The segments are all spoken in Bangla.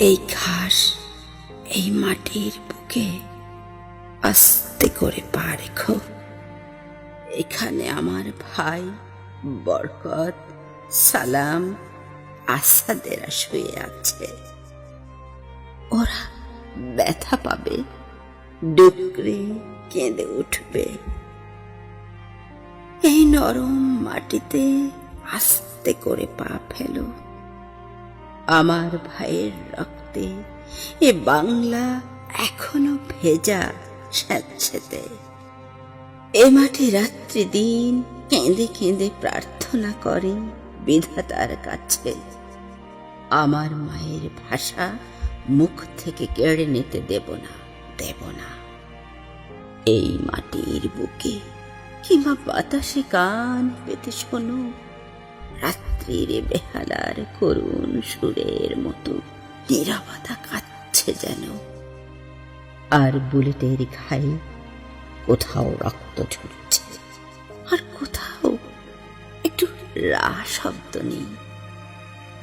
এই ঘাস এই মাটির বুকে আস্তে করে পা রেখো। এখানে আমার ভাই বরকত, সালাম, আসাদেরা শুয়ে আছে। ওরা ব্যথা পাবে, ডুকরে কেঁদে উঠবে। এই নরম মাটিতে আস্তে করে পা ফেলো। আমার ভাইয়ের রক্তে এ বাংলা এখনও ভেজা স্যাঁতসেতে। এ মাটি রাত্রি দিন কেঁদে কেঁদে প্রার্থনা করে বিধাতার কাছে। আমার মায়ের ভাষা মুখ থেকে কেড়ে নিতে দেব না দেব না। এই মাটির বুকে কিংবা বাতাসে কান পেতে শোনো রাত্রির বেহালার করুণ সুরের মতো নিরবতা কাচ্ছে যেন। আর বুলেটের ঘায়ে কোথাও রক্ত ঝরছে। আর কোথাও একটু রা শব্দ নেই।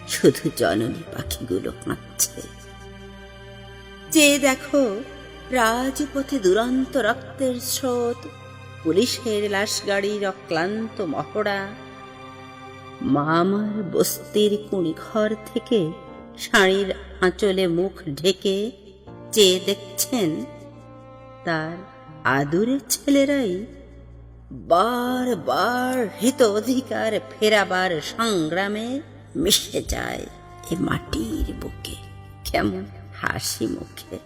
শুধু জননী পাখিগুলো কাঁদছে। যে দেখো রাজপথে দুরন্ত রক্তের স্রোত, পুলিশের লাশ গাড়ির অক্লান্ত মহড়া মামার বস্তির কুড়ি ঘর থেকে শাড়ির আঁচলে মুখ ঢেকে চেয়ে দেখছেন, তার আদুরে ছেলেরাই বার বার হিত অধিকার ফেরাবার সংগ্রামে মিশে যায় এ মাটির বুকে, কেমন হাসি মুখে।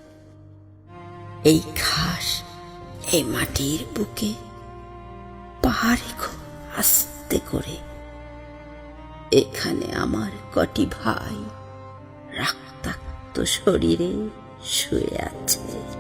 এই ঘাস এই মাটির বুকে পাহাড়ে খুব আস্তে করে এখানে আমার কটি ভাই। রক্তাক্ত শরীরে শুয়ে আছে।